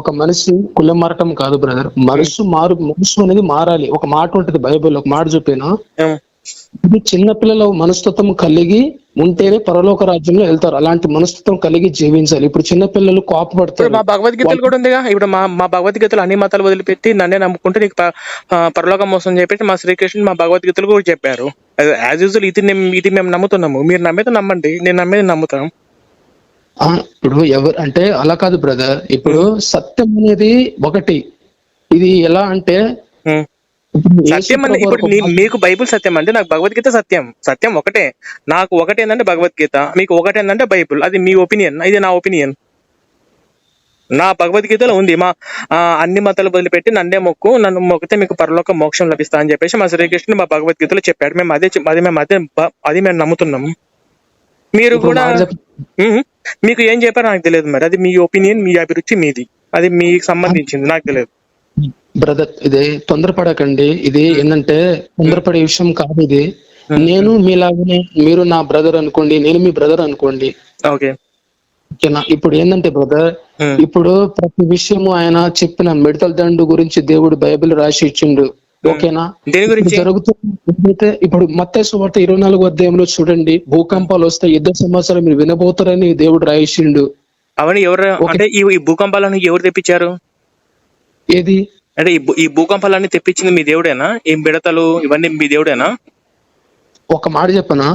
ఒక మనిషి కులం మారటం కాదు బ్రదర్ మనసు మారు మనసు అనేది మారాలి. ఒక మాట ఉంటది బైబిల్ ఒక మాట చెప్పాను ఉమ్. ఇది చిన్నపిల్లల మనస్తత్వం కలిగి ఉంటేనే పరలోక రాజ్యంలో వెళ్తారు. అలాంటి మనస్తత్వం కలిగి జీవించాలి. ఇప్పుడు చిన్నపిల్లలు ఇప్పుడు కోపపడతారు. మా భగవద్గీతలు కూడా ఉందిగా. ఇప్పుడు మా మా భగవద్గీతలు అన్ని మతాలు వదిలిపెట్టి నన్నే నమ్ముకుంటే నీకు పరలోకం మోసం చెప్పేసి మా శ్రీకృష్ణుడు మా భగవద్గీతలు కూడా చెప్పారు. యాజ్ యూజువల్ ఇది ఇది మేము నమ్ముతున్నాము. మీరు నమ్మేది నమ్మండి. నేను నమ్మేది నమ్ముతాం. ఇప్పుడు ఎవరు అంటే అలా కాదు బ్రదర్. ఇప్పుడు సత్యం అనేది ఒకటి. ఇది ఎలా అంటే సత్యం అంటే ఇప్పుడు మీకు బైబుల్ సత్యం అంటే నాకు భగవద్గీత సత్యం. సత్యం ఒకటే. నాకు ఒకటి ఏంటంటే భగవద్గీత. మీకు ఒకటి ఏంటంటే బైబుల్. అది మీ ఒపీనియన్. ఇది నా ఒపీనియన్. నా భగవద్గీతలో ఉంది. మా అన్ని మతాలు వదిలిపెట్టి నన్నే మొక్కు నన్ను మొక్కితే మీకు పరలోక మోక్షం లభిస్తా అని చెప్పేసి మా శ్రీకృష్ణుడు మా భగవద్గీతలో చెప్పాడు. మేము అదే అది మేము అదే అది మేము నమ్ముతున్నాము. మీరు కూడా మీకు ఏం చెప్పారో నాకు తెలియదు మరి అది మీ ఒపీనియన్ మీ అభిరుచి మీది. అది మీకు సంబంధించింది నాకు తెలియదు. బ్రదర్ ఇది తొందరపడకండి. ఇది ఏంటంటే తొందరపడే విషయం కాదు ఇది. నేను మీలాగానే మీరు నా బ్రదర్ అనుకోండి నేను మీ బ్రదర్ అనుకోండి. ఓకే. ఓకేనా? ఇప్పుడు ఏంటంటే బ్రదర్ ఇప్పుడు ప్రతి విషయము ఆయన చెప్పిన మిడతల దండు గురించి దేవుడు బైబిల్ రాసి ఇచ్చిండు. ఓకేనా? దేని గురించి? జరుగుతుంది ఇప్పుడు మత్తయి సువార్త ఇరవై నాలుగు అధ్యాయంలో చూడండి భూకంపాలు వస్తాయి యుద్ధ సమాచారం మీరు వినబోతారని దేవుడు రాయించిండు. అవన్నీ ఎవరు అంటే ఈ భూకంపాలను ఎవరు తెప్పించారు? ఏది? అంటే ఈ భూకంపాలన్నీ తెప్పించింది మీ దేవుడేనా? ఈ మిడతలు ఇవన్నీ మీ దేవుడేనా? ఒక మాట చెప్పనా.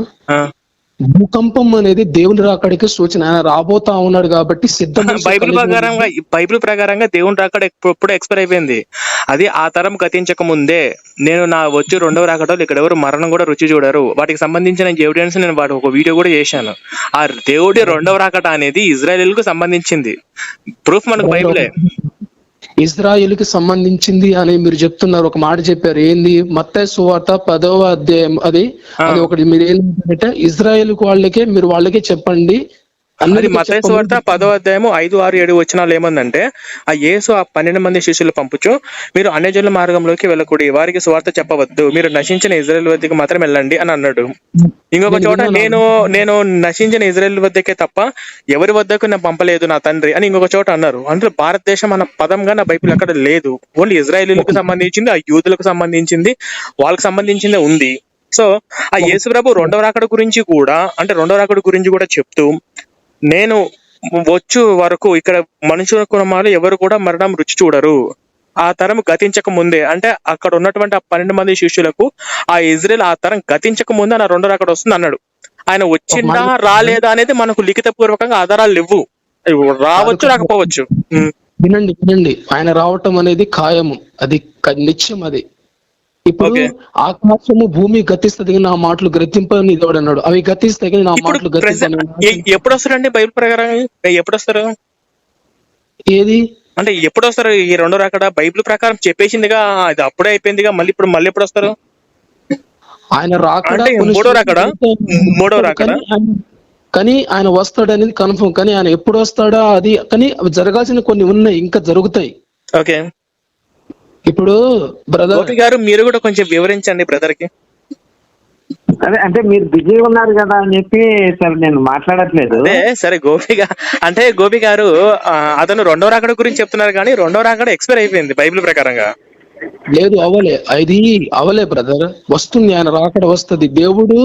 భూకంపం అనేది దేవుని రాకడికి సూచన. ఆయన రాబోతా ఉన్నాడు కాబట్టి సిద్ధం బైబిల్ ప్రకారంగా బైబిల్ ప్రకారంగా దేవుని రాకడ ఎప్పుడు ఎక్స్పైర్ అయిపోయింది. అది ఆ తరం గతించక ముందే నేను నా వచ్చి రెండవ రాకడలో ఇక్కడ ఎవరు మరణం కూడా రుచి చూడరు. వాటికి సంబంధించిన ఎవిడెన్స్ నేను వాటి ఒక వీడియో కూడా చేశాను. ఆ దేవుడి రెండవ రాకట అనేది ఇజ్రాయెల్కు సంబంధించింది. ప్రూఫ్ మనకు బైబిలే. ఇజ్రాయిల్కి సంబంధించింది అని మీరు చెప్తున్నారు. ఒక మాట చెప్పారు. ఏంది? మత్తయి సువార్త పదవ అధ్యాయం అది. అది ఒకటి మీరు ఏంటంటే ఇజ్రాయిల్ వాళ్ళకే మీరు వాళ్ళకే చెప్పండి. మతయ చెప్పమని సువార్త పదో అధ్యాయము ఐదు ఆరు ఏడు వచనాలు ఏమందంటే ఆ యేసు ఆ పన్నెండు మంది శిష్యులు పంపుచు మీరు అన్యజనుల మార్గంలోకి వెళ్ళకూడి వారికి సువార్త చెప్పవద్దు మీరు నశించిన ఇజ్రాయెల్ వద్దకు మాత్రం వెళ్ళండి అని అన్నాడు. ఇంకొక చోట. నేను నేను నశించిన ఇజ్రాయెల్ వద్దకే తప్ప ఎవరి వద్దకు నేను పంపలేదు నా తండ్రి అని ఇంకొక చోట అన్నారు. అందులో భారతదేశం అన్న పదంగా నా బైబిల్ అక్కడ లేదు. ఓన్లీ ఇజ్రాయేలీలకు సంబంధించింది ఆ యూదులకు సంబంధించింది వాళ్ళకి సంబంధించిందే ఉంది. సో ఆ యేసు ప్రభు రెండవ రాకడ గురించి కూడా అంటే రెండవ రాకడ గురించి కూడా చెప్తూ నేను వచ్చు వరకు ఇక్కడ మనుషుల కుటుంబాలు ఎవరు కూడా మరణం రుచి చూడరు. ఆ తరం గతించక ముందే అంటే అక్కడ ఉన్నటువంటి ఆ పన్నెండు మంది శిష్యులకు ఆ ఇజ్రాయెల్ ఆ తరం గతించక ముందే నా రెండో రాకడ వస్తుంది అన్నాడు. ఆయన వచ్చిందా రాలేదా అనేది మనకు లిఖిత పూర్వకంగా ఆధారాలు లేవు. రావచ్చు రాకపోవచ్చు. వినండి వినండి. ఆయన రావటం అనేది ఖాయము. అది నిత్యం అది. ఇప్పుడు. ఆకాశము భూమి గతిస్తుంది కానీ నా మాటలు గతింపని దేవుడు అన్నాడు అవి గతిస్తాయి కానీ నా మాటలు. ఎప్పుడు వస్తారండి బైబిల్ ప్రకారం? ఎప్పుడు వస్తారు ఏది? అంటే ఎప్పుడు వస్తారు ఈ రెండో రాకడ? బైబిల్ ప్రకారం చెప్పేసిందిగా అది అప్పుడే అయిపోయిందిగా మళ్ళీ ఇప్పుడు మళ్ళీ ఎప్పుడు వస్తారు ఆయన రాకడ మూడో రాకడ? మూడో రాకడ? కానీ ఆయన- కానీ ఆయన వస్తాడు అనేది కన్ఫర్మ్ కానీ ఆయన ఎప్పుడు వస్తాడా అది కానీ జరగాల్సిన కొన్ని ఉన్నాయి ఇంకా జరుగుతాయి. ఓకే. ఇప్పుడు బ్రదర్ గోపి గారు మీరు కూడా కొంచెం వివరించండి బ్రదర్కి. అదే అంటే మీరు బిజీ ఉన్నారు కదా అని చెప్పి సరే నేను మాట్లాడట్లేదు. అదే సరే గోపి గా అంటే గోపి గారు అతను రెండో రాకడ గురించి చెప్తున్నారు కానీ రెండో రాకడ ఎక్స్పైర్ అయిపోయింది బైబిల్ ప్రకారంగా. లేదు అవలే. అది అవలే బ్రదర్ వస్తుంది ఆయన రాకడ వస్తది. దేవుడు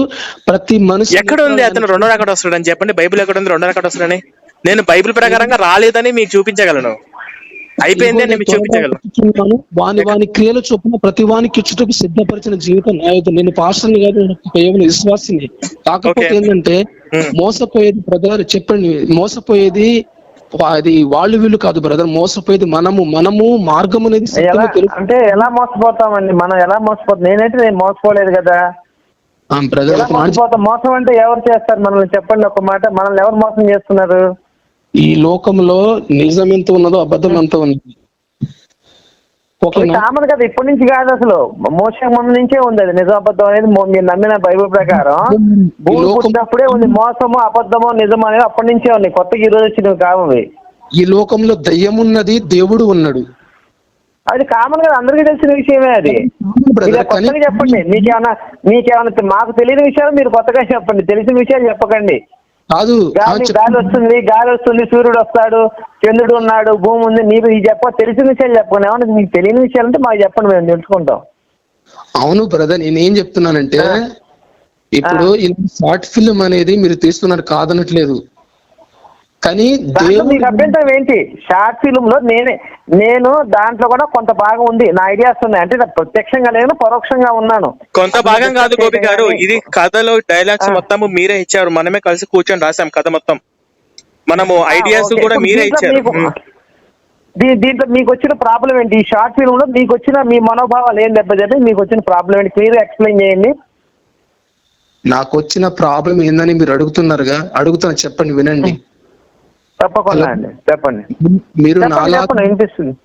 ప్రతి మనిషి ఎక్కడ ఉంది అతను రెండో రాకడ వస్తాడని చెప్పండి. బైబిల్ ఎక్కడ ఉంది రెండో రాకడ వస్తాడని నేను బైబిల్ ప్రకారంగా రాలేదని మీకు చూపించగలను. చూపించగలను. వాని వాని క్రియలు చొప్పున ప్రతి వానికి ఇచ్చుటకు సిద్ధపరిచిన జీవితం నాయకుడు నేను పాస్టర్ని కాదు కేవలం విశ్వాసిని. కాకపోతే. ఏంటంటే. మోసపోయేది బ్రదర్ చెప్పండి. మోసపోయేది అది వాళ్ళు వీళ్ళు కాదు బ్రదర్ మోసపోయేది మనము. మనము మార్గం అనేది ఎలా? సత్యమే తెలుసు. అంటే ఎలా మోసపోతామండి? మనం ఎలా మోసపోతాం? నేనైతే నేను మోసపోలేదు కదా? బ్రదర్ మోసం అంటే ఎవరు చేస్తారు? మనల్ని చెప్పండి ఒక మాట. మనల్ని ఎవరు మోసం చేస్తున్నారు? ఈ లోకంలో నిజం ఎంత ఉన్నదో అబద్ధం ఎంత ఉంది కామన్ కదా ఇప్పటి నుంచి కాదు అసలు. మోసే ముందు నుంచే ఉంది అది. నిజం అబద్ధం అనేది మీరు నమ్మిన బైబిల్ ప్రకారం. భూమి పుట్టినప్పుడే ఉంది. మోసము అబద్ధము నిజం అనేది అప్పటి నుంచే ఉంది. కొత్తగా ఈ రోజు వచ్చినవి కావు. ఈ లోకంలో దయ్యం ఉన్నది దేవుడు ఉన్నాడు. అది కామన్గా అందరికీ తెలిసిన విషయమే అది. కొత్తగా చెప్పండి. మీకేమన్నా మీకేమన్నా మాకు తెలియని విషయాలు మీరు కొత్తగా చెప్పండి. తెలిసిన విషయాలు చెప్పకండి. కాదు గాలి వస్తుంది గాలి వస్తుంది సూర్యుడు వస్తాడు చంద్రుడు ఉన్నాడు భూమి ఉంది. నీరు ఇది చెప్ప తెలిసిన విషయాలు చెప్పండి ఏమన్నా మీకు తెలియని విషయాలు అంటే మాకు చెప్పండి మేము తెలుసుకుంటాం. అవును బ్రదర్ నేనేం చెప్తున్నానంటే ఇప్పుడు షార్ట్ ఫిల్మ్ అనేది మీరు తీస్తున్నారు కాదనట్లేదు. కానీ మీకు అభ్యంతరం ఏంటి? షార్ట్ ఫిల్మ్లో నేనే నేను దాంట్లో కూడా కొంత భాగం ఉంది. నా ఐడియాస్ ఉన్నాయి. అంటే ప్రత్యక్షంగా లేను పరోక్షంగా ఉన్నాను. కొంత భాగం కాదు గోపి గారు. ఇది కథలో డైలాగ్స్ మొత్తం మీరే ఇచ్చారు. మనమే కలిసి కూర్చొని రాసాం కథ మొత్తం. మనము ఐడియాస్. కూడా మీరే దీంట్లో ఇచ్చారు. దీంట్లో మీకు వచ్చిన ప్రాబ్లం ఏంటి? ఈ షార్ట్ ఫిల్మ్లో మీకు వచ్చిన మీ మనోభావాలు ఏం దెబ్బతింటే మీకు వచ్చిన ప్రాబ్లం ఏంటి? క్లియర్ ఎక్స్ప్లెయిన్ చేయండి. నాకు వచ్చిన ప్రాబ్లం ఏందని మీరు అడుగుతున్నారుగా. అడుగుతున్నా చెప్పండి వినండి. తప్పకుండా అండి చెప్పండి. మీరు వినిపిస్తుంది.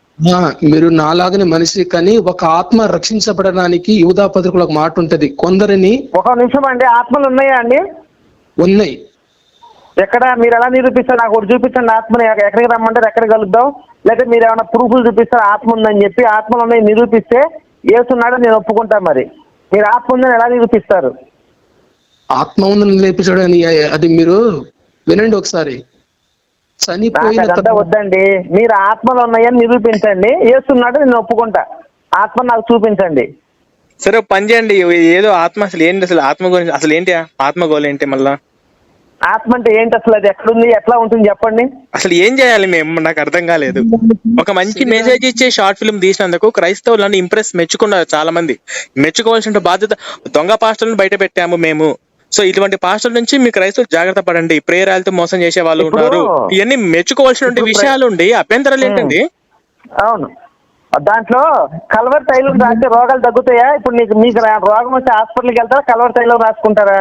మీరు నాలాగనే మనిషి కానీ ఒక ఆత్మ రక్షించబడడానికి యూదా పత్రికలో ఒక మాట ఉంటది. కొందరిని ఒక నిమిషం అండి ఆత్మలు ఉన్నాయా అండి? ఉన్నాయి. ఎక్కడ మీరు ఎలా నిరూపిస్తారు? నాకు ఒకటి చూపించండి ఆత్మని ఎక్క- ఎక్కడికి రమ్మంటారు ఎక్కడ కలుద్దాం? లేకపోతే మీరు ఏమైనా ప్రూఫ్లు చూపిస్తారు? ఆత్మ ఉందని చెప్పి ఆత్మలు ఉన్నాయి నిరూపిస్తే ఏసున్నాడో నేను ఒప్పుకుంటా మరి. మీరు ఆత్మ ఉందని ఎలా నిరూపిస్తారు? ఆత్మ ఉందని లేపించడం అది మీరు వినండి ఒకసారి. చనిపోయిన వద్దండి. మీరు ఆత్మలు ఉన్నాయని నిరూపించండి. ఏసున్నాడో నేను ఒప్పుకుంటా. ఆత్మ నాకు చూపించండి. సరే పని చేయండి. ఏదో ఆత్మ అసలు ఏంటి? అసలు ఆత్మ గురించి అసలు ఏంటి? ఆత్మ గోల్ ఏంటి మళ్ళా? ఆత్మ అంటే ఏంటి అసలు? అది ఎక్కడుంది? ఎట్లా ఉంటుంది? చెప్పండి. అసలు ఏం చేయాలి మేము? నాకు అర్థం కాలేదు. ఒక మంచి మెసేజ్ ఇచ్చే షార్ట్ ఫిల్మ్ తీసినందుకు క్రైస్తవులను ఇంప్రెస్ మెచ్చుకున్నారు చాలా మంది మెచ్చుకోవాల్సిన బాధ్యత దొంగ పాస్టర్లను బయట పెట్టాము మేము. సో ఇటువంటి పాస్టర్ల నుంచి మీ క్రైస్తవులు జాగ్రత్త పడండి. ప్రేరాలతో మోసం చేసే వాళ్ళు ఉన్నారు. ఇవన్నీ మెచ్చుకోవాల్సిన విషయాలు ఉండి అభ్యంతరాలు ఏంటండి? అవును. దాంట్లో కలవర్ తైలం రాస్తే రోగాలు తగ్గుతాయా? ఇప్పుడు నీకు మీకు రోగం వస్తే హాస్పిటల్కి వెళ్తారా? కలవర్ తైలం రాసుకుంటారా?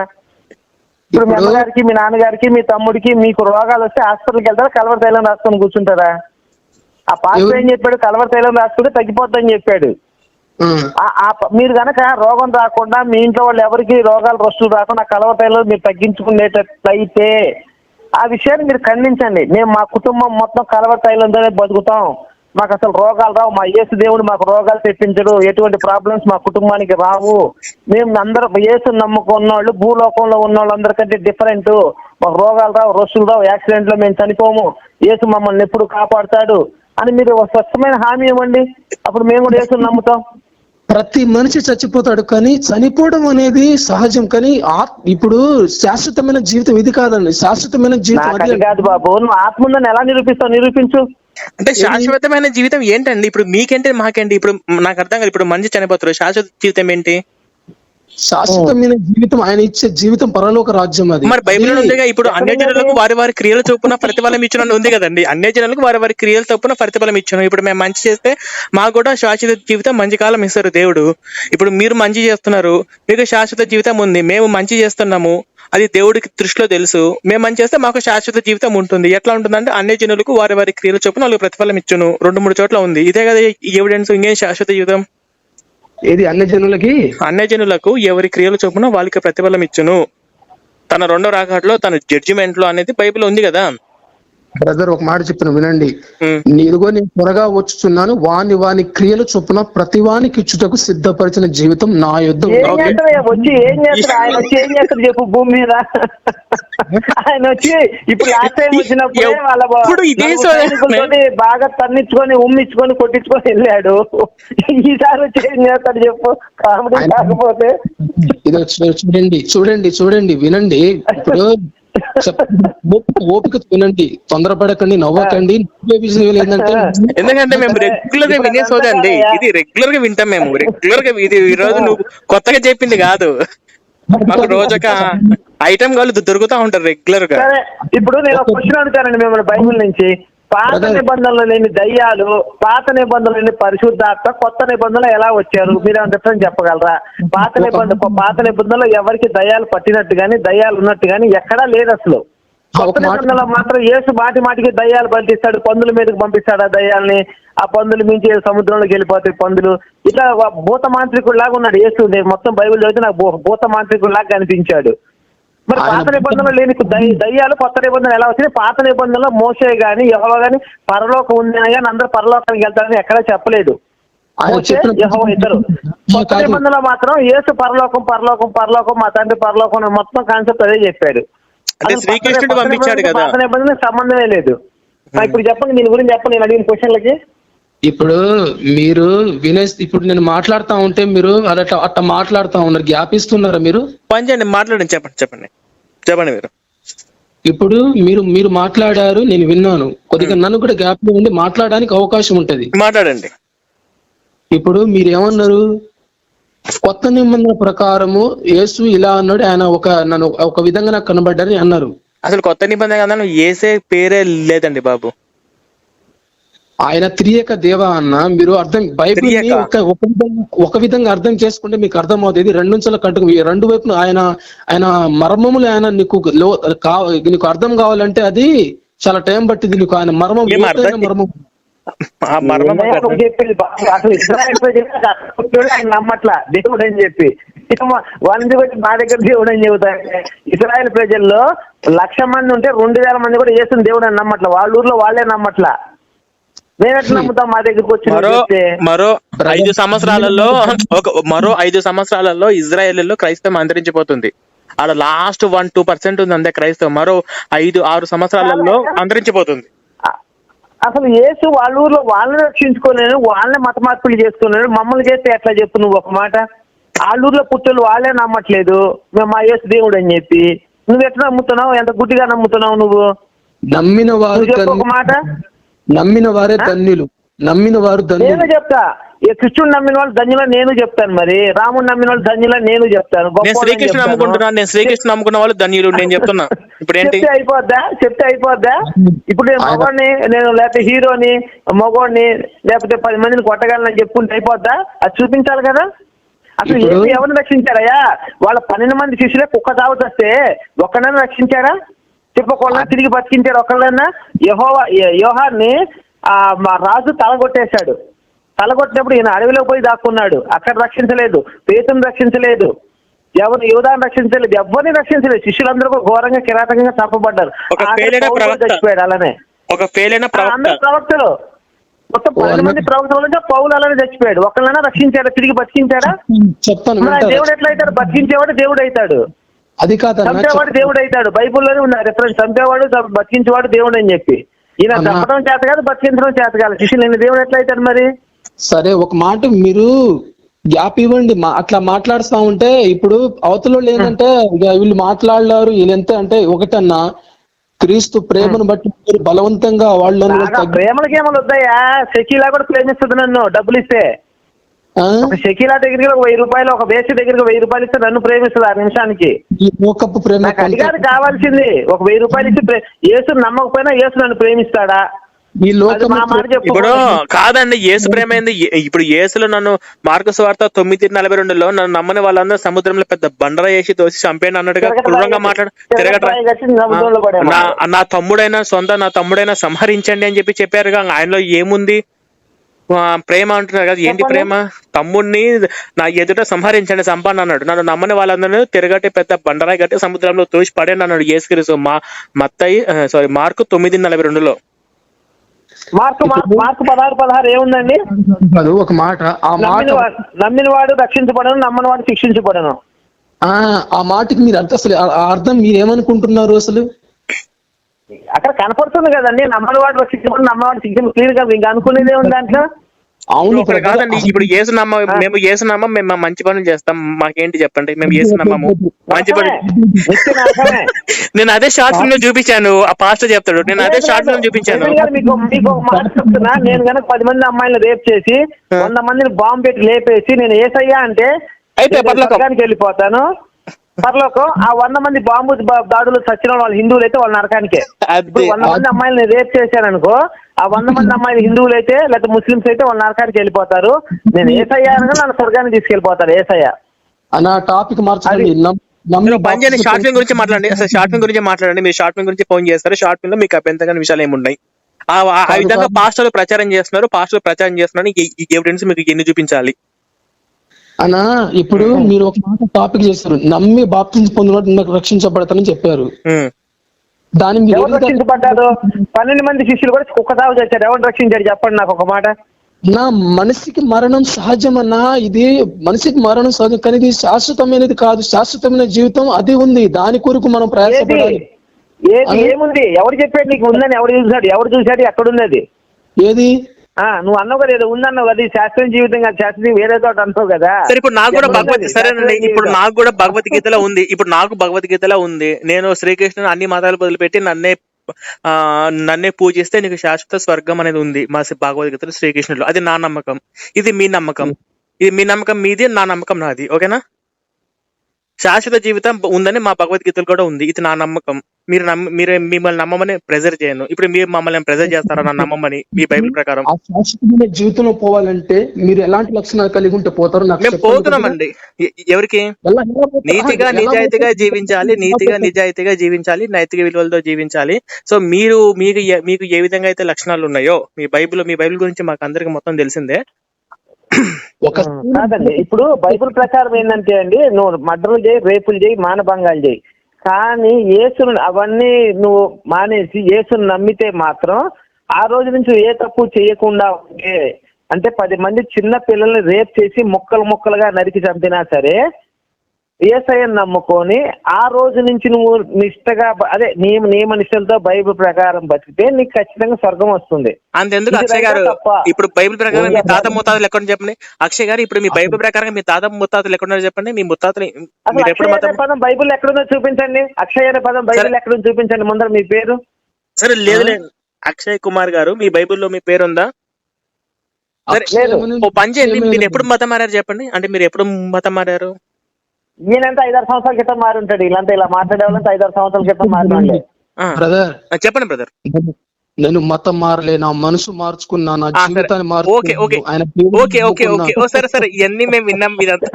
ఇప్పుడు మీ అమ్మగారికి మీ నాన్నగారికి మీ తమ్ముడికి మీకు రోగాలు వస్తే హాస్పిటల్కి వెళ్తారా? కలవర్ తైలం రాసుకొని కూర్చుంటారా? ఆ పాస్టర్ ఏం చెప్పాడు? కలవర్ తైలం రాసుకుంటే తగ్గిపోద్దని చెప్పాడు. మీరు గనక రోగం రాకుండా మీ ఇంట్లో వాళ్ళు ఎవరికి రోగాలు రొస్టులు రాకుండా కలవర్ మీరు తగ్గించుకునేటట్లయితే ఆ విషయాన్ని మీరు ఖండించండి. మేము మా కుటుంబం మొత్తం కలవటైలంతోనే బతుకుతాం. మాకు అసలు రోగాలు రావు. మా యేసు దేవుడు మాకు రోగాలు తెప్పించడు. ఎటువంటి ప్రాబ్లమ్స్ మా కుటుంబానికి రావు. మేము అందరం యేసు నమ్ముకున్న వాళ్ళు భూలోకంలో ఉన్న వాళ్ళందరికంటే డిఫరెంట్ మాకు రోగాలు రావు రొస్సులు రావు. యాక్సిడెంట్లో మేము చనిపోము. యేసు మమ్మల్ని ఎప్పుడు కాపాడుతాడు అని మీరు ఒక స్వచ్ఛమైన హామీ ఇవ్వండి. అప్పుడు మేము కూడా యేసుని నమ్ముతాం. ప్రతి మనిషి చచ్చిపోతాడు కానీ చనిపోవడం అనేది సహజం కానీ ఆత్- ఇప్పుడు శాశ్వతమైన జీవితం ఇది కాదండి. శాశ్వతమైన జీవితం కాదు బాబు. నువ్వు ఆత్మ ఎలా నిరూపిస్తావు? నిరూపించు. అంటే శాశ్వతమైన జీవితం ఏంటండి? ఇప్పుడు మీకేంటి మాకేంటి? ఇప్పుడు నాకు అర్థం కాదు. ఇప్పుడు మనిషి చనిపోతారు శాశ్వత జీవితం ఏంటి? శాశ్వతమైన జీవితం ఆయన ఇచ్చే జీవితం పరలోక రాజ్యం అది. మరి బైబిల్ ఉందిగా ఇప్పుడు అన్య జనులకు? వారి వారి క్రియల చొప్పున ప్రతిఫలం ఇచ్చిన ఉంది కదండి. అన్య జనులకు వారి వారి క్రియల చొప్పున ప్రతిఫలం ఇచ్చాను. ఇప్పుడు మేము మంచి చేస్తే మాకు కూడా శాశ్వత జీవితం మంచి కాలం ఇస్తారు దేవుడు. ఇప్పుడు మీరు మంచి చేస్తున్నారు మీకు శాశ్వత జీవితం ఉంది మేము మంచి చేస్తున్నాము అది దేవుడికి దృష్టిలో తెలుసు. మేము మంచి చేస్తే మాకు శాశ్వత జీవితం ఉంటుంది. ఎట్లా ఉంటుందంటే అన్య జనులకు వారి వారి క్రియల చొప్పున వాళ్ళకి ప్రతిఫలం ఇచ్చును. రెండు మూడు చోట్ల ఉంది. ఇదే కదా ఎవిడెన్స్ ఇంకేం శాశ్వత జీవితం? ఏది అన్ని జనులకి? అన్యజనులకు ఎవరి క్రియల చొప్పున వాళ్ళకి ప్రతిఫలం ఇచ్చును. తన రెండో రాకట్లో తన జడ్జిమెంట్లో అనేది బైబిల్ ఉంది కదా. బ్రదర్ ఒక మాట చెప్పిన వినండి. నీరుగో నేను త్వరగా వచ్చుచున్నాను. వాని వాని క్రియల చొప్పున ప్రతి వానికి ఇచ్చుటకు సిద్ధపరిచిన జీవితం నా యుద్ధం వచ్చి ఏం చేస్తాడు? ఆయన వచ్చి ఏం చేస్తాడు చెప్పు భూమి మీద? ఆయన వచ్చి ఇప్పుడు లాస్ట్ టైం వచ్చినప్పుడే వాళ్ళ బాగా తన్నించుకొని ఉమ్మించుకొని కొట్టించుకొని వెళ్ళాడు. ఈసారి వచ్చి ఏం చేస్తాడు చెప్పు? కామెడీ కాకపోతే. ఇది చూ- చూడండి చూడండి చూడండి వినండి. ఇప్పుడు చెప్- ఓపిక ఓపిక వినండి తొందరపడకండి నవ్వకండి. ఏంటంటే ఎందుకంటే మేము రెగ్యులర్గా వినే సోదండి. ఇది రెగ్యులర్గా వింటాం మేము. రెగ్యులర్గా ఇది ఈ రోజు నువ్వు కొత్తగా చెప్పింది కాదు. మాకు రోజు ఒక ఐటమ్ వాళ్ళు దొరుకుతా ఉంటారు రెగ్యులర్గా. ఇప్పుడు నేను క్వశ్చన్ అడుగుతానండి మిమ్మల్ని బైబిల్ నుంచి. పాత. నిబంధనలు లేని దయ్యాలు పాత నిబంధనలు లేని పరిశుద్ధాత్మ కొత్త నిబంధనలు ఎలా వచ్చారు? మీరు ఏమైనా డిఫరెన్స్ చెప్పగలరా? పాత నిబంధన పాత నిబంధనలో ఎవరికి దయ్యాలు పట్టినట్టు గాని దయ్యాలు ఉన్నట్టు గాని ఎక్కడా లేదు అసలు. కొత్త నిబంధనలో మాత్రం యేసు మాటి మాటికి దయ్యాలు పంపిస్తాడు పందుల మీదకి పంపిస్తాడు ఆ దయ్యాల్ని? ఆ పందులు మించి సముద్రంలోకి వెళ్ళిపోతాయి పందులు? ఇట్లా భూత మాంత్రికుడు లాగా ఉన్నాడు యేసు. మొత్తం బైబిల్ చదివితే నాకు భూత మాంత్రికుడు లాగా కనిపించాడు. మరి పాత నిబంధనలు లేని దయ్య- దయ్యాలు కొత్త నిబంధనలు ఎలా వచ్చినాయి పాత నిబంధనలో మోసే గాని యెహోవా గాని పరలోకం ఉంది అని కానీ అందరూ పరలోకానికి వెళ్తారని ఎక్కడా చెప్పలేదు. ఇద్దరు. కొత్త. నిబంధనలో మాత్రం యేసు పరలోకం పరలోకం పరలోకం మా తండ్రి పరలోకం అని మొత్తం కాన్సెప్ట్ అదే చెప్పాడు. సంబంధమే లేదు. ఇప్పుడు చెప్పండి దీని గురించి చెప్పండి నేను అడిగిన క్వశ్చన్లకి. ఇప్పుడు మీరు వినే ఇప్పుడు నేను మాట్లాడుతా ఉంటే మీరు అట్లా అట్లా మాట్లాడుతా ఉన్నారు. గ్యాప్ ఇస్తున్నారా మీరు? పని చేయండి మాట్లాడండి చెప్పండి చెప్పండి. చెప్పండి మీరు. ఇప్పుడు మీరు మీరు మాట్లాడారు నేను విన్నాను. కొద్దిగా నన్ను కూడా గ్యాప్ ఉండి మాట్లాడడానికి అవకాశం ఉంటది. మాట్లాడండి. ఇప్పుడు మీరు ఏమన్నారు కొత్త నిబంధన ప్రకారము యేసు ఇలా అన్నాడు ఆయన ఒక నన్ను ఒక విధంగా నాకు కనబడ్డారని అన్నారు. అసలు కొత్త నిబంధన ఏసే పేరే లేదండి బాబు. ఆయన త్రియక దేవ అన్న మీరు అర్థం బైబిల్. ఒక ఒక విధంగా ఒక విధంగా అర్థం చేసుకుంటే మీకు అర్థం అవుతుంది రెండు నుంచి కట్టుకు ఈ రెండు వైపున ఆయన ఆయన మర్మములు ఆయన నీకు లో కా నీకు అర్థం కావాలంటే అది చాలా టైం పట్టింది. నీకు ఆయన మర్మం మర్మం. చెప్పేది అసలు ఆయన నమ్మట్లా. దేవుడు అని చెప్పి. ఇక మా- వాళ్ళని బట్టి మా దగ్గర దేవుడు అని చెబుతారు ఇజ్రాయెల్ ప్రజల్లో లక్ష మంది ఉంటే రెండు వేల మంది కూడా చేస్తున్న దేవుడు అని నమ్మట్లా. వాళ్ళ ఊర్లో వాళ్ళే నమ్మట్లా. మరో మరో ఐదు సంవత్సరాలలో ఒక మరో ఐదు సంవత్సరాలలో ఇజ్రాయెల్లో క్రైస్తవం అంతరించిపోతుంది. ఆడ లాస్ట్ వన్ టూ పర్సెంట్ ఉంది అంతే క్రైస్తవం. మరో ఐదు ఆరు సంవత్సరాలలో అంతరించిపోతుంది. అసలు యేసు వాళ్ళ ఊర్లో వాళ్ళని రక్షించుకోలేను వాళ్ళని మత మార్పులు చేసుకున్నాడు మమ్మల్ని చేస్తే ఎట్లా చెప్పు నువ్వు ఒక మాట? వాళ్ళ ఊర్లో పుట్టలు వాళ్ళే నమ్మట్లేదు. మేము మా యేసు దేవుడు అని చెప్పి. నువ్వు ఎట్లా నమ్ముతున్నావు? ఎంత గుడ్డిగా నమ్ముతున్నావు నువ్వు? నమ్మిన వారు చెప్పు ఒక మాట. నమ్మిన వారే ధన్యులు. నమ్మిన వారు నేను చెప్తా. ఈ కృష్ణుడు నమ్మిన వాళ్ళు ధన్యులని నేను చెప్తాను మరి. రాముడు నమ్మిన వాళ్ళు ధన్యులని నేను చెప్తాను. నేను శ్రీకృష్ణ. నమ్ముకుంటున్నాను. నేను శ్రీకృష్ణ నమ్ముకున్న వాళ్ళు ధన్యులు. నేను చెప్తున్నా. ఇప్పుడు ఏంటి? చెప్తే అయిపోద్దా? చెప్తే అయిపోద్దా? ఇప్పుడు నేను మగవాడిని నేను లేకపోతే హీరోని మగవాడిని లేకపోతే పది మందిని కొట్టగలనని చెప్పుకుంటే అయిపోద్దా? అది చూపించాలి కదా. అసలు ఎవరిని రక్షించారయ్యా? వాళ్ళ పన్నెండు మంది శిష్యులే కుక్క తాగుతూ వస్తే ఒక్కడైనా రక్షించారా? చెప్పకుండా తిరిగి బతికించారు ఒకళ్ళైనా యహోవా యోహాన్ని ఆ మా రాజు తలగొట్టేశాడు. తలగొట్టినప్పుడు ఈయన అడవిలో పోయి దాక్కున్నాడు. అక్కడ రక్షించలేదు. పేతుని రక్షించలేదు. ఎవరు యోధాన్ని రక్షించలేదు. ఎవరిని రక్షించలేదు. శిష్యులందరూ ఘోరంగా కిరాటకంగా ప్రవక్త. చచ్చిపోయాడు అలానే. ఒక ఫెయిల్ అయిన ప్రవక్తలు. మొత్తం పన్నెండు మంది ప్రవక్తలు పౌలు అలానే చచ్చిపోయాడు. ఒకళ్ళైనా రక్షించాడా? తిరిగి బతికించాడా? దేవుడు ఎట్లా అవుతాడు? బతికించేవాడు దేవుడు అవుతాడు. అది కాదన్నా చంపేవాడు చెప్- దేవుడు అవుతాడు బైబుల్లోనే ఉన్న రెఫరెన్స్ చంపేవాడు బతికించేవాడు దేవుడు అని చెప్పి. ఈయన. చంపడం చేత కాదు బతికించడం చేత కాదు. శిష్యులు దేవుడు ఎట్లా అవుతాడు మరి? సరే ఒక మాట మీరు గ్యాప్ ఇవ్వండి. అట్లా మాట్లాడుతా ఉంటే ఇప్పుడు అవతల వాళ్ళు ఏంటంటే ఇక వీళ్ళు మాట్లాడలేరు వీళ్ళు ఎంత అంటే ఒకటన్నా క్రీస్తు ప్రేమను బట్టి మీరు బలవంతంగా వాళ్ళని బాగా ప్రేమలకి ఏమైనా వద్దాయా షకీలా కూడా ప్రేమిస్తుంది నన్ను డబ్బులు ఇస్తే? ఒక షకీలా దగ్గరికి ఒక వెయ్యి రూపాయలు ఒక వేసి దగ్గరికి వెయ్యి రూపాయలు ఇస్తే నన్ను ప్రేమిస్తుంది ఆ నిమిషానికి. నాకు అది కాదు కావాల్సింది. ఒక వెయ్యి రూపాయలు ఇచ్చి యేసు నమ్మకపోయినా యేసు నన్ను ప్రేమిస్తాడా? ఈ ఇప్పుడు కాదండి యేసు ప్రేమ ఏంది? ఏ- ఇప్పుడు యేసులో నన్ను మార్కస్ వార్త తొమ్మిది నలభై రెండులో నన్ను నమ్మని వాళ్ళందరూ సముద్రంలో పెద్ద బండర వేసి తోసి చంపేయండి అన్నట్టుగా క్రూరంగా మాట్లాడు. నా నా తమ్ముడైనా సొంత నా తమ్ముడైనా సంహరించండి అని చెప్పి చెప్పారుగా ఆయనలో ఏముంది? ప్రేమ అంటున్నారు కదా ఏంటి. ప్రేమ? తమ్ముడిని నా ఎదుట సంహరించండి సంపాన్ అన్నాడు. నన్ను నమ్మని వాళ్ళందరూ తిరగటి పెద్ద బండరాయి కట్టి సముద్రంలో తోసి పడేయండి అన్నాడు యేసుక్రీస్తు. మా మత్తయి సారీ మార్కు తొమ్మిది నలభై రెండులో. మార్కు మార్కు పదహారు పదహారు ఏముందండి? కాదు ఒక మాట. ఆ మాట నమ్మిన వాడు రక్షించబడను నమ్మని వాడు శిక్షించబడను. ఆ ఆ మాటకి మీరు అర్థం అసలు అర్థం మీరు ఏమనుకుంటున్నారు అసలు? అక్కడ కనపడుతుంది కదండి నమ్మని వాడు రక్షించబడను నమ్మవాడు శిక్షణ క్లియర్గా ఇంకా అనుకునేది ఏముంది దాంట్లో? అవును. కాదండి ఇప్పుడు ఏసు నమ్మ మేము ఏసు నమ్మం మేము మంచి పనులు చేస్తాం మాకేంటి చెప్పండి? మేము ఏసు నమ్మము. మంచి పని. నేను అదే షార్ట్ ఫిల్మ్ చూపించాను ఆ పాస్టర్ చెప్తాడు. నేను అదే షార్ట్ ఫిల్మ్ చూపించాను. మీకు మీకు నేను కనుక పది మంది అమ్మాయిలను రేప్ చేసి వంద మందిని బాంబు పెట్టి లేపేసి నేను ఏసయ్యా అంటే అయితే వెళ్ళిపోతాను. పర్లోకం ఆ వంద మంది బాంబు దాడులు చచ్చిన వాళ్ళు హిందువులు అయితే వాళ్ళ నరకానికే. ఇప్పుడు వంద మంది అమ్మాయిలను రేప్ చేశాను అనుకో ఆ వంద మంది అమ్మాయిలు హిందువులు అయితే లేకపోతే ముస్లింస్ అయితే వాళ్ళ నరకానికి వెళ్ళిపోతారు. నేను ఏసయ్యా అనగా నన్ను స్వర్గానికి తీసుకెళ్ళిపోతారు ఏసయ్య. అన్న టాపిక్ మార్చండి మీరు చేయండి షార్ట్ ఫిల్మ్ గురించి మాట్లాడండి. అసలు షార్ట్ ఫిల్మ్ గురించి మాట్లాడండి మీరు షార్ట్ ఫిల్మ్ గురించి ఫోన్ చేస్తారు షార్ట్ ఫిల్మ్లో మీకు అభ్యంతరమైన విషయాలు ఏమున్నాయి? ఆ ఆ- ఆ విధంగా పాస్టర్లు ప్రచారం చేస్తున్నారు పాస్టర్లు ప్రచారం చేస్తున్నారు ఎవిడెన్స్ మీకు ఎన్ని చూపించాలి? అన్న ఇప్పుడు మీరు ఒక మాట టాపిక్ చేశారు నమ్మి బాప్తిజం పొందినవాడు నాకు రక్షించబడతానని చెప్పారు. దాని మీరు ఎవరు ఎందుకు- రక్షించబడ్డారు? పన్నెండు మంది శిష్యులు కూడా కుక్క సాగు చేశారు. ఎవరు రక్షించారు? చెప్పండి నాకు ఒక మాట. నా మనిషికి మరణం సహజమన్నా ఇది మనిషికి మరణం సహజం కానీ ఇది శాశ్వతమైనది కాదు. శాశ్వతమైన జీవితం అది ఉంది. దాని కొరకు మనం ప్రయాసపడాలి. ఏముంది? ఎవరు చెప్పాడు నీకు ఉందని? ఎవడు చూసాడు ఎవడు చూశాడు? ఎక్కడుంది అది? ఏది? నువ్వు అన్నావు కదా ఏదో ఉందన్నావు కదా ఈ శాస్త్రం జీవితం కాదు శాస్త్రం వేరే తోట అన్నావు కదా. సరే ఇప్పుడు నాకు కూడా భగవద్? సరేనండి ఇప్పుడు. నాకు కూడా భగవద్గీతలో ఉంది. ఇప్పుడు నాకు భగవద్గీతలో ఉంది. నేను శ్రీకృష్ణుని అన్ని మతాలు వదిలిపెట్టి నన్నే ఆ నన్నే పూజిస్తే నీకు శాశ్వత స్వర్గం అనేది ఉంది మా భగవద్గీతలో శ్రీకృష్ణుడు అది నా నమ్మకం. ఇది మీ నమ్మకం. ఇది మీ నమ్మకం మీది నా నమ్మకం నాది. ఓకేనా? శాశ్వత జీవితం ఉందని మా భగవద్గీతలు కూడా ఉంది. ఇది నా నమ్మకం. మీరు నమ్మ మీరు మిమ్మల్ని నమ్మమని ప్రెజర్ చేయను. ఇప్పుడు మీరు మమ్మల్ని ప్రెజర్ చేస్తారా నా నమ్మమని మీ బైబిల్ ప్రకారం? శాశ్వతమైన జీవితంలో పోవాలంటే మీరు ఎలాంటి లక్షణాలు కలిగి ఉంటే పోతారో మేము. పోతున్నామండి ఎవరికి? నీతిగా నిజాయితీగా? జీవించాలి నీతిగా? నిజాయితీగా జీవించాలి నైతిక విలువలతో జీవించాలి. సో మీరు మీకు మీకు ఏ విధంగా అయితే లక్షణాలు ఉన్నాయో మీ బైబిల్ మీ బైబిల్ గురించి మాకు అందరికి మొత్తం తెలిసిందే. ఒక కాదండి. ఇప్పుడు బైబిల్ ప్రకారం ఏంటంటే అండి నువ్వు మర్డర్లు చేయి రేపులు చేయి మానభంగాలు చేయి. కానీ యేసును అవన్నీ నువ్వు మానేసి యేసును నమ్మితే మాత్రం ఆ రోజు నుంచి ఏ తప్పు చేయకుండా ఉంటే అంటే పది మంది చిన్న పిల్లల్ని రేప్ చేసి ముక్కలు ముక్కలుగా నరికి చంపినా సరే ఏసయ్యను నమ్ముకొని ఆ రోజు నుంచి నువ్వు నిష్టగా అదే నియమ నియమ నిష్టలతో బైబిల్ ప్రకారం బతికితే నీకు ఖచ్చితంగా స్వర్గం వస్తుంది. అంతెందుకు అక్షయ్ గారు? ఇప్పుడు బైబిల్ ప్రకారం మీ. తాత ముత్తాతలు ఎక్కడ చెప్పండి. అక్షయ్ గారు ఇప్పుడు మీ బైబిల్ ప్రకారం మీ తాత ముత్తాతలు ఎక్కడ చెప్పండి. మీ ముత్తాతలు పదం బైబిల్ ఎక్కడుందో చూపించండి. అక్షయ అనే పదం బైబిల్ సరే. ఎక్కడుందో చూపించండి. ముందర మీ పేరు? సరే లేదు లేదు అక్షయ్ కుమార్ గారు మీ బైబిల్లో మీ పేరు ఉందా సరే, అక్షయమని- ఓ పని చేయండి. మీరు ఎప్పుడు మతం మారారు చెప్పండి. అంటే మీరు ఎప్పుడు మతం మారారు? ఈయనంతా ఐదారు సంవత్సరాల క్రితం మారి ఉంటాడు. వీళ్ళంతా ఇలా మాట్లాడే వాళ్ళంతా ఐదారు సంవత్సరాల క్రితం మారినండి ఆ, బ్రదర్ చెప్పండి బ్రదర్ నేను మతం మారలే నా మనసు మార్చుకున్నా నా. జీవితాన్ని ఓకే, ఓకే. మార్చుకున్నాను ఓకే ఓకే ఓకే. ఓ. సరే సరే. ఇవన్నీ మేము విన్నాం. ఇదంతా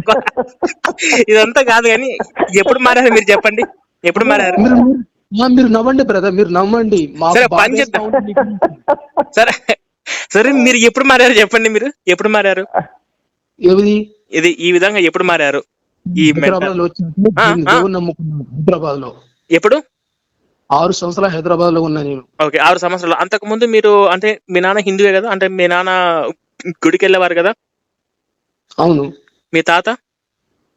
ఇదంతా కాదు కానీ ఎప్పుడు మారారు మీరు చెప్పండి? ఎప్పుడు మారారు? మీరు మీరు- మీరు నవ్వండి బ్రదర్ మీరు నవ్వండి. పని మీకు- సరే సరే మీరు ఎప్పుడు మారారు చెప్పండి మీరు? ఎప్పుడు మారారు? ఇది ఈ విధంగా ఎప్పుడు మారారు? ఈ హైదరాబాద్లో హైదరాబాద్లో ఎప్పుడు? ఆరు సంవత్సరాలు హైదరాబాద్లో ఉన్నా నేను. ఓకే ఆరు సంవత్సరాలు. అంతకు ముందు మీరు అంటే మీ నాన్న హిందువే కదా? అంటే మీ నాన్న గుడికి వెళ్ళేవారు కదా? అవును. మీ తాత?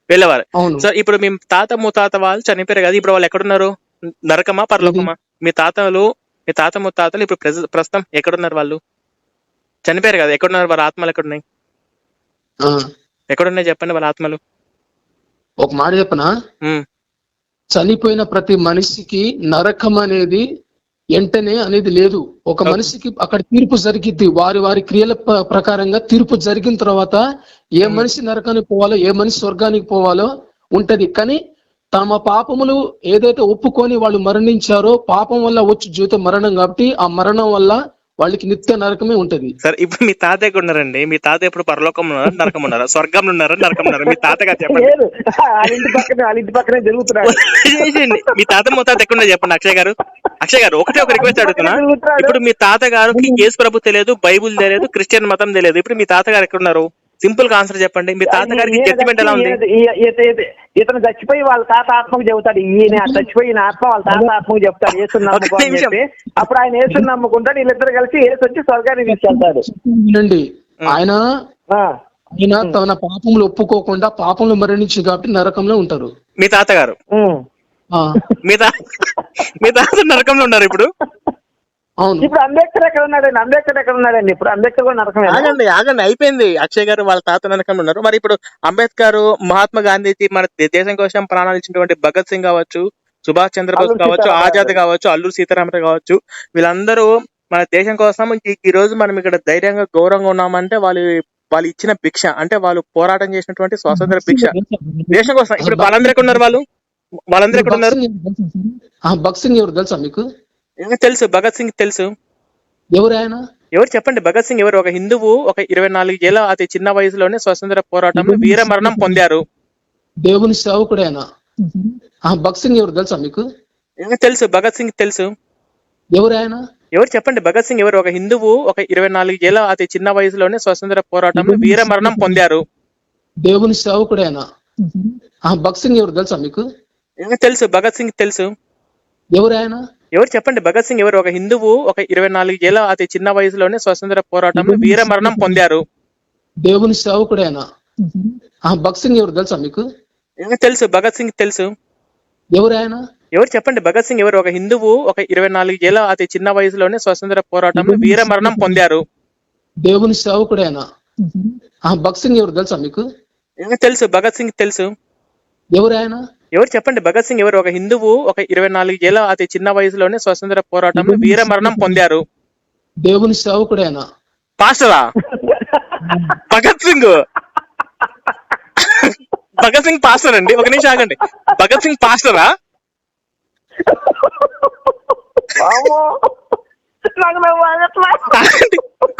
వెళ్ళేవారు. అవును. సో ఇప్పుడు మీ తాత ముత్తాత వాళ్ళు చనిపోయారు కదా? ఇప్పుడు వాళ్ళు ఎక్కడున్నారు? నరకమా? పరలోకమా? మీ తాతలు మీ తాత ముత్తాతలు ఇప్పుడు ప్రస్తుతం ఎక్కడున్నారు వాళ్ళు? చనిపోయారు కదా? ఎక్కడున్నారు? వాళ్ళ ఆత్మలు ఎక్కడున్నాయి? ఎక్కడున్నాయి చెప్పండి వాళ్ళ ఆత్మలు? ఒక మాట చెప్పనా? చనిపోయిన ప్రతి మనిషికి నరకం అనేది వెంటనే అనేది లేదు. ఒక మనిషికి అక్కడ తీర్పు జరిగిద్ది. వారి వారి క్రియల ప్ర- ప్రకారంగా తీర్పు జరిగిన తర్వాత ఏ మనిషి నరకానికి పోవాలో ఏ మనిషి స్వర్గానికి పోవాలో ఉంటది. కానీ తమ పాపములు ఏదైతే ఒప్పుకొని వాళ్ళు మరణించారో పాపం వల్ల వచ్చి జీవితం మరణం కాబట్టి ఆ మరణం వల్ల వాళ్ళకి నిత్య నరకమే ఉంటది. సరే ఇప్పుడు మీ తాత ఎక్కడ ఉన్నారండి. మీ తాత ఎప్పుడు పరలోకం ఉన్నారా? నరకం ఉన్నారా? స్వర్గంలో ఉన్నారా? నరకం ఉన్నారా? మీ తాత గారు చెప్పండి. లేదు. వాళ్ళ ఇంటి పక్కనే వాళ్ళ ఇంటి పక్కనే జరుగుతున్నాడు చేసేయండి. మీ తాత ముత్తాత ఎక్కడ చెప్పండి అక్షయ్ గారు. అక్షయ్ గారు ఒకటే ఒక రిక్వెస్ట్ అడుగుతున్నా. ఇప్పుడు మీ తాత గారికి యేసు ప్రభు తెలియదు బైబుల్ తెలియదు క్రిస్టియన్ మతం తెలియదు. ఇప్పుడు మీ తాత గారు ఎక్కడున్నారు? సింపుల్గా ఆన్సర్ చెప్పండి. మీ తాత గారికి ఈయన జడ్జిమెంట్ ఎలా ఉంది? ఈయన- ఇతను చచ్చిపోయి వాళ్ళ తాత ఆత్మకు చెబుతాడు. ఈయన చచ్చిపోయి ఈయన ఆత్మ వాళ్ళ తాత ఆత్మకు చెప్తాడు. చెప్పి అప్పుడు ఆయన యేసుని నమ్ముకుంటాడు. వీళ్ళిద్దరు కలిసి యేసు వచ్చి స్వర్గానికి తీసుకెళ్తాడు. ఆయన ఆ. ఆయన తన పాపములు ఒప్పుకోకుండా పాపములు మరణించి కాబట్టి నరకంలో ఉంటారు. మీ తాత గారు ఉమ్. ఆ. మీ తాత మీ తాత నరకంలో ఉన్నారు ఇప్పుడు? అవును. ఇప్పుడు అంబేద్కర్ ఎక్కడ ఉన్నాడండి అంబేద్కర్ ఎక్కడ ఉన్నాడండి? ఇప్పుడు అంబేద్కర్ కూడా నరకమే ఆగండి ఆగండి. అయిపోయింది. అక్షయ్ గారు వాళ్ళ తాత నరకంలో ఉన్నారు. మరి ఇప్పుడు అంబేద్కర్ మహాత్మా గాంధీజీ మన దేశం కోసం ప్రాణాలు ఇచ్చినటువంటి భగత్ సింగ్ కావచ్చు సుభాష్ చంద్రబోస్ కావచ్చు. ఆజాద్ కావచ్చు అల్లూరు సీతారామరాజు కావచ్చు వీళ్ళందరూ మన దేశం కోసం ఈ- రోజు మనం ఇక్కడ ధైర్యంగా గౌరవంగా ఉన్నామంటే వాళ్ళు వాళ్ళు ఇచ్చిన భిక్ష. అంటే వాళ్ళు పోరాటం చేసినటువంటి స్వాతంత్ర భిక్ష. దేశం కోసం. ఇప్పుడు వాళ్ళందరూ ఎక్కడ ఉన్నారు వాళ్ళు? వాళ్ళందరూ ఎక్కడ ఉన్నారు? బక్సింగ్ ఎవరు తెలుసా మీకు? తెలుసు? భగత్ సింగ్ తెలుసు? ఎవరు ఆయన? ఎవరు చెప్పండి? భగత్ సింగ్ ఎవరు? ఒక హిందువు ఒక ఇరవై నాలుగు ఏళ్ళ అతి చిన్న వయసులోనే స్వతంత్ర పోరాటంలో వీర మరణం పొందారు. దేవుని సేవకుడు ఆయన. బక్సింగ్ ఎవరు తెలుసా మీకు? తెలుసు? భగత్ సింగ్ తెలుసు. ఎవరు ఆయన? ఎవరు చెప్పండి? భగత్ సింగ్ ఎవరు? ఒక హిందువు ఒక ఇరవై నాలుగు ఏళ్ళ అతి చిన్న వయసులోనే స్వతంత్ర పోరాటంలో వీర మరణం పొందారు. దేవుని సేవకుడు ఆయన. బక్సింగ్ ఎవరు తెలుసా మీకు? తెలుసు? భగత్ సింగ్ తెలుసు. ఎవరు ఆయన ఎవరు చెప్పండి భగత్ సింగ్ ఎవరు? ఒక హిందువు ఒక ఇరవై నాలుగు ఏళ్ళ అతి చిన్న వయసులోనే స్వతంత్ర పోరాటంలో వీర మరణం పొందారు. దేవుని సేవకుడు ఆయన బక్సింగ్ ఎవరు తెలుసా మీకు? ఏమో తెలుసు భగత్ సింగ్ తెలుసు. ఎవరు ఆయన ఎవరు చెప్పండి భగత్ సింగ్ ఎవరు? ఒక హిందువు ఒక ఇరవై నాలుగు ఏళ్ళ అతి చిన్న వయసులోనే స్వతంత్ర పోరాటంలో వీర మరణం పొందారు. దేవుని సేవకుడు ఆయన ఆ భగత్ సింగ్ ఎవరు తెలుసా మీకు? ఇంకా తెలుసు భగత్ సింగ్ తెలుసు. ఎవరు ఆయన ఎవరు చెప్పండి భగత్ సింగ్ ఎవరు? ఒక హిందువు ఒక ఇరవై నాలుగు ఏళ్ళ అతి చిన్న వయసులోనే స్వతంత్ర పోరాటంలో వీర మరణం పొందారు. దేవుని సేవకుడు ఆయన పాస్టరా? భగత్ సింగ్. భగత్ సింగ్ పాస్టర్ అండి. ఒక నిమిషం ఆగండి. భగత్ సింగ్ పాస్టరా?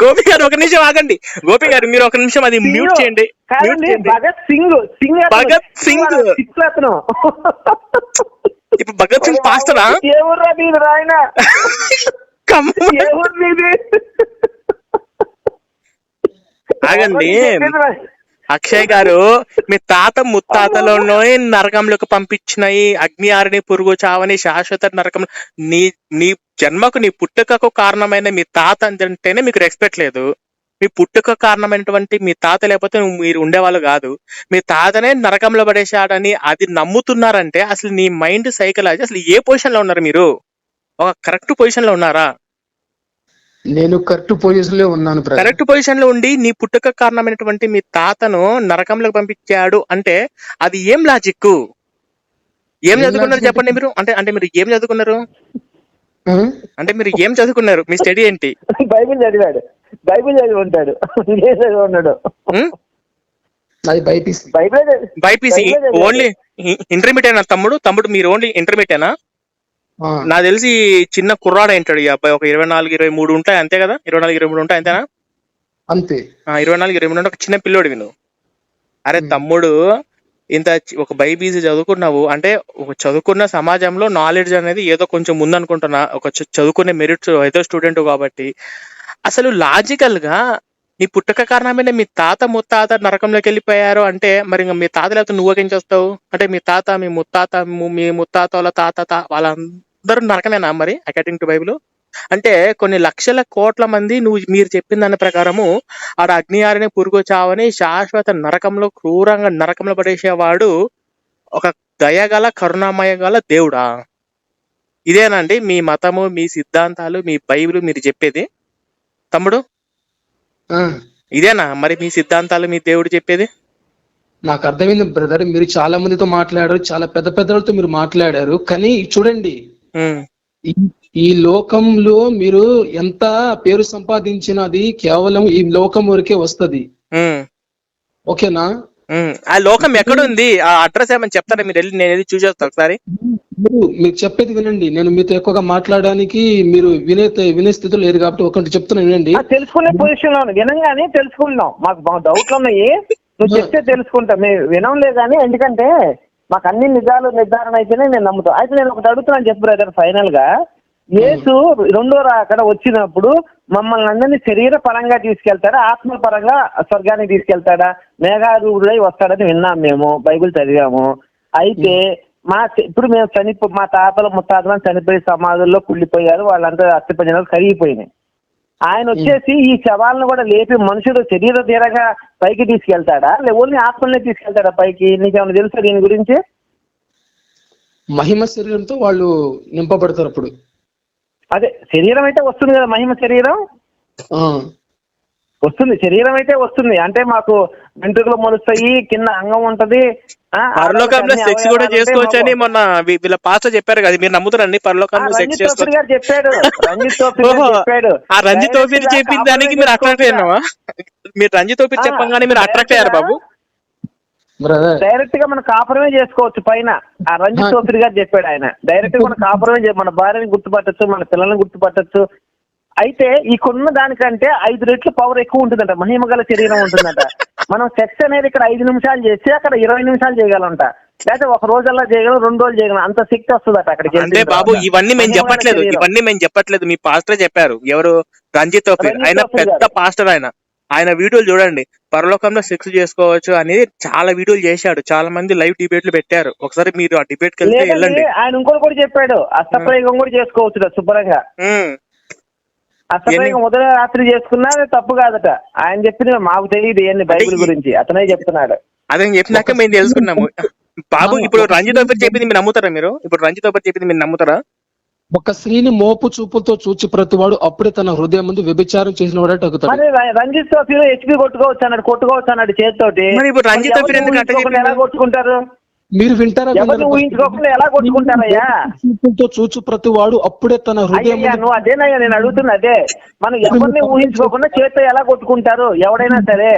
గోపి గారు ఒక నిమిషం ఆగండి. గోపి గారు మీరు ఒక నిమిషం అది మ్యూట్ చేయండి. భగత్ సింగ్. సింగ్. భగత్ సింగ్. ఇప్పుడు భగత్ సింగ్ పాస్టరా? నీది రాయన నీది ఆగండి. అక్షయ్ గారు మీ తాత ముత్తాతలోనో నరకంలోకి పంపించినాయి. అగ్ని ఆరిని పురుగు చావని శాశ్వత నరకం. నీ నీ జన్మకు నీ పుట్టుకకు కారణమైన మీ తాత అంటేనే మీకు రెస్పెక్ట్ లేదు. మీ పుట్టుక కారణమైనటువంటి మీ తాత లేకపోతే మీరు ఉండేవాళ్ళు కాదు. మీ తాతనే నరకంలో పడేశాడని అది నమ్ముతున్నారంటే అసలు నీ మైండ్ సైకలాజీ అసలు ఏ పొజిషన్లో ఉన్నారు మీరు? ఒక కరెక్ట్ పొజిషన్లో ఉన్నారా? నేను కరెక్ట్ పొజిషన్లో ఉన్నాను. కరెక్ట్ పొజిషన్లో ఉండి నీ పుట్టుక కారణమైనటువంటి మీ తాతను నరకంలోకి పంపించాడు అంటే అది ఏం లాజిక్ ఏం చదువుకున్నారు చెప్పండి మీరు? అంటే అంటే మీరు ఏం చదువుకున్నారు? అంటే మీరు ఏం చదువుకున్నారు? మీ స్టడీ ఏంటి? బైబిల్ చదివాడు. బైబిల్ చదివి ఉంటాడు ఉన్నాడు BiPC. Bible BiPC only intermediate అయినా తమ్ముడు? తమ్ముడు మీరు ఓన్లీ ఇంటర్మీడియట్ ఆ, నాకు తెలిసి చిన్న కుర్రాడు ఏంటాడు ఈ అబ్బాయి? ఒక ఇరవై నాలుగు ఇరవై మూడు ఉంటాయి అంతే కదా? ఇరవై నాలుగు ఇరవై మూడు ఉంటాయి అంతేనా? అంతే. ఇరవై నాలుగు ఇరవై మూడు ఒక చిన్న పిల్లోడు విను. అరే తమ్ముడు ఇంత ఒక బైబీసీ చదువుకున్నావు. అంటే ఒక చదువుకున్న సమాజంలో నాలెడ్జ్ అనేది ఏదో కొంచెం ముందనుకుంటున్నా. ఒక చదువుకునే మెరిట్ ఏదో స్టూడెంట్ కాబట్టి. అసలు లాజికల్గా నీ పుట్టక కారణమైన మీ తాత ముత్తాత నరకంలోకి వెళ్ళిపోయారు అంటే మరి మీ తాత లేకపోతే నువ్వేం చేస్తావు? అంటే మీ తాత మీ ముత్తాత ము- ముత్తాత వాళ్ళ తాత తా- వాళ్ళందరూ నరకమేనా మరి అకార్డింగ్ టు బైబిల్? అంటే కొన్ని లక్షల కోట్ల మంది నువ్వు మీరు చెప్పిన దాని ప్రకారము ఆడ అగ్ని ఆరిని పురుగు చావని శాశ్వత నరకంలో క్రూరంగా నరకంలో పడేసేవాడు ఒక దయగల కరుణామయ గల దేవుడా? ఇదేనండి మీ మతము మీ సిద్ధాంతాలు మీ బైబిల్ మీరు చెప్పేది. తమ్ముడు? ఇదేనా మరి మీ సిద్ధాంతాలు మీ దేవుడు చెప్పేది? నాకు అర్థమైంది బ్రదర్ మీరు చాలా మందితో మాట్లాడారు చాలా పెద్ద పెద్దలతో మీరు మాట్లాడారు కానీ చూడండి ఈ- ఈ లోకంలో మీరు ఎంత పేరు సంపాదించినది కేవలం ఈ లోకం వరకే వస్తది. ఓకేనా. ఆ లోకం ఎక్కడుంది? ఆ అడ్రస్ ఏమని చెప్తారా? మీరు వెళ్ళి నేను వెళ్ళి చూసేస్తా ఒకసారి. మీరు మీరు చెప్పేది వినండి. నేను మీతో ఎక్కువగా మాట్లాడడానికి మీరు వినే వినే స్థితిలో లేరు కాబట్టి ఒకటి చెప్తున్నా వినండి. ఆ, తెలుసుకునే పొజిషన్లో. వినంగానే తెలుసుకుంటున్నాం మాకు డౌట్లు ఉన్నాయి. నువ్వు చెప్తే తెలుసుకుంటా. మేము వినంలే కానీ ఎందుకంటే మాకు అన్ని నిజాలు నిర్ధారణ అయితేనే నేను నమ్ముతాను అయితే నేను ఒకటి అడుగుతున్నాను చెప్పు బ్రదర్ ఫైనల్గా యేసు రెండో రా అక్కడ వచ్చినప్పుడు మమ్మల్ని అందరినీ శరీర పరంగా తీసుకెళ్తాడా ఆత్మ పరంగా స్వర్గానికి తీసుకెళ్తాడా? మేఘారూఢుడై వస్తాడని విన్నాం మేము బైబిల్ చదివాము. అయితే మా ఇప్పుడు మేము చనిపో మా తాతలు ముత్తాతలు చనిపోయి సమాధుల్లో కుళ్ళిపోయారు వాళ్ళంతా అస్థిపంజనాలు కరిగిపోయినాయి. ఆయన వచ్చేసి ఈ శవాలను కూడా లేపి మనుషులు శరీర తీరగా పైకి తీసుకెళ్తాడా? లే ఓన్లీ ఆత్మల్ని తీసుకెళ్తాడా పైకి? నీకేమైనా తెలుసా దీని గురించి? మహిమ శరీరంతో వాళ్ళు నింపబడతారు అప్పుడు. అదే శరీరం అయితే వస్తుంది కదా మహిమ శరీరం? వస్తుంది. శరీరం అయితే వస్తుంది. అంటే మాకు వెంట్రుకలు మొలుస్తాయి కింద అంగం ఉంటది. ఆ, పరలోకంలో సెక్స్ కూడా చేసుకోవచ్చు అని. మొన్న వీళ్ళ పాస్టర్ చెప్పారు కదా మీరు నమ్ముతారండి పరలోకంలో సెక్స్ చేసుకోవచ్చు గారు చెప్పాడు. చెప్పాడు. ఆ రంజిత్ ఓపీర్ చెప్పిన దానికి మీరు అట్రాక్ట్. అయ్యావా మీరు రంజిత్ ఓపీర్ చెప్పగానే మీరు అట్రాక్ట్ అయ్యారు బాబు? బ్రదర్ డైరెక్ట్గా మనం కాపురమే చేసుకోవచ్చు పైన. ఆ రంజిత్. చౌదరి గారు చెప్పాడు ఆయన. డైరెక్ట్గా మన కాపురమే మన భార్యని గుర్తుపట్టచ్చు మన పిల్లల్ని గుర్తుపట్టచ్చు అయితే ఈ కొన్న దానికంటే ఐదు రెట్లు పవర్ ఎక్కువ ఉంటుందంట. మహిమ గల శరీరం ఉంటుందంట. మనం సెక్స్ అనేది ఇక్కడ ఐదు నిమిషాలు చేస్తే అక్కడ ఇరవై నిమిషాలు చేయగలంట. లేకపోతే ఒక రోజల్లా చేయగలం రెండు రోజులు చేయగలం. అంత శక్తి వస్తుందట అక్కడికి అంటే బాబు. ఇవన్నీ మేము చెప్పట్లేదు. ఇవన్నీ మేము చెప్పట్లేదు. మీ పాస్టర్ చెప్పారు. ఎవరు? రంజిత్ ఆయన పెద్ద. పాస్టర్ ఆయన. ఆయన వీడియోలు చూడండి. పరలోకంలో సెక్స్ చేసుకోవచ్చు అనేది చాలా వీడియోలు చేశాడు. చాలా మంది లైవ్ డిబేట్లు పెట్టారు. ఒకసారి మీరు ఆ డిబేట్కి వెళ్తే లేదండి వెళ్ళండి. ఆయన ఇంకోటి కూడా చెప్పాడు. అస్తప్రయోగం కూడా చేసుకోవచ్చు శుభ్రంగా. అస్తప్రయోగం ఉదయం రాత్రి చేసుకున్నా అది తప్పు కాదట. ఆయన చెప్పిన మాకు తెలియదు ఇవన్నీ బైబిల్ గురించి. అతనే చెప్తున్నాడు. అదని చెప్పినాక మేము తెలుసుకున్నాము. బాబు ఇప్పుడు రంజిత్ ఒకటి చెప్పింది మీరు నమ్ముతారా మీరు? ఇప్పుడు రంజిత్ ఒకటి చెప్పింది మీరు నమ్ముతారా? ఒక స్త్రీని మోపు చూపులతో చూచి ప్రతివాడు అప్పుడే తన హృదయం ముందు వ్యభిచారం చేసిన వాడే తగ్గుతాడు. రంజిత్ హెచ్పి కొట్టుకోవచ్చు అన్నాడు కొట్టుకోవచ్చు అన్నాడు చేతితోటి? కొట్టుకుంటారు? మీరు వింటారా? ఊహించుకోకుండా ఎలా కొట్టుకుంటారయ్యా? చూపులతో చూచు ప్రతివాడు అప్పుడే తన హృదయం నువ్వు అదేనయ్యా నేను అడుగుతున్నా అదే. మనం ఎవరిని ఊహించుకోకుండా చేత్తో ఎలా కొట్టుకుంటారు? ఎవడైనా సరే.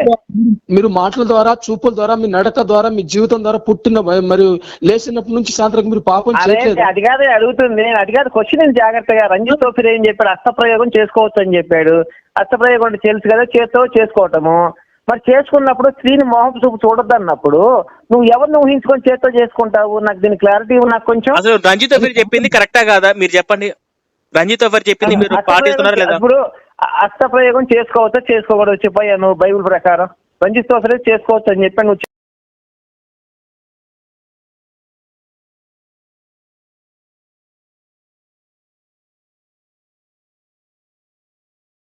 మీరు మాటల ద్వారా చూపుల ద్వారా మీ నడక ద్వారా మీ జీవితం ద్వారా పుట్టిన మరియు లేచినప్పటి నుంచి సాయంత్రం మీరు పాపం అదే చేయట్లేదు. అది కాదు అడుగుతుంది. నేను అది కాదు క్వశ్చన్ జాగ్రత్తగా? రంజిత్ ట్రోఫీ ఏం చెప్పాడు హస్తప్రయోగం చేసుకోవచ్చు అని చెప్పాడు. హస్తప్రయోగం అంటే తెలుసు కదా చేత్తో చేసుకోవటము. మరి చేసుకున్నప్పుడు స్త్రీని మోహం చూపు చూడొద్దు అన్నప్పుడు నువ్వు ఎవరిని ఊహించుకొని చేత్తో చేసుకుంటావు? నాకు దీని క్లారిటీ నాకు కొంచెం. అసలు రంజిత్ ఒకటి చెప్పింది కరెక్టా కాదా? మీరు చెప్పండి. రంజిత్ ఒకటి చెప్పింది? మీరు పాటిస్తున్నారా లేదా? ఇప్పుడు హస్తప్రయోగం చేసుకోవచ్చా? చేసుకోకూడదు? చెప్పయ్యా నువ్వు బైబిల్ ప్రకారం. రంజిత్ చేసుకోవచ్చు అని చెప్పి నువ్వు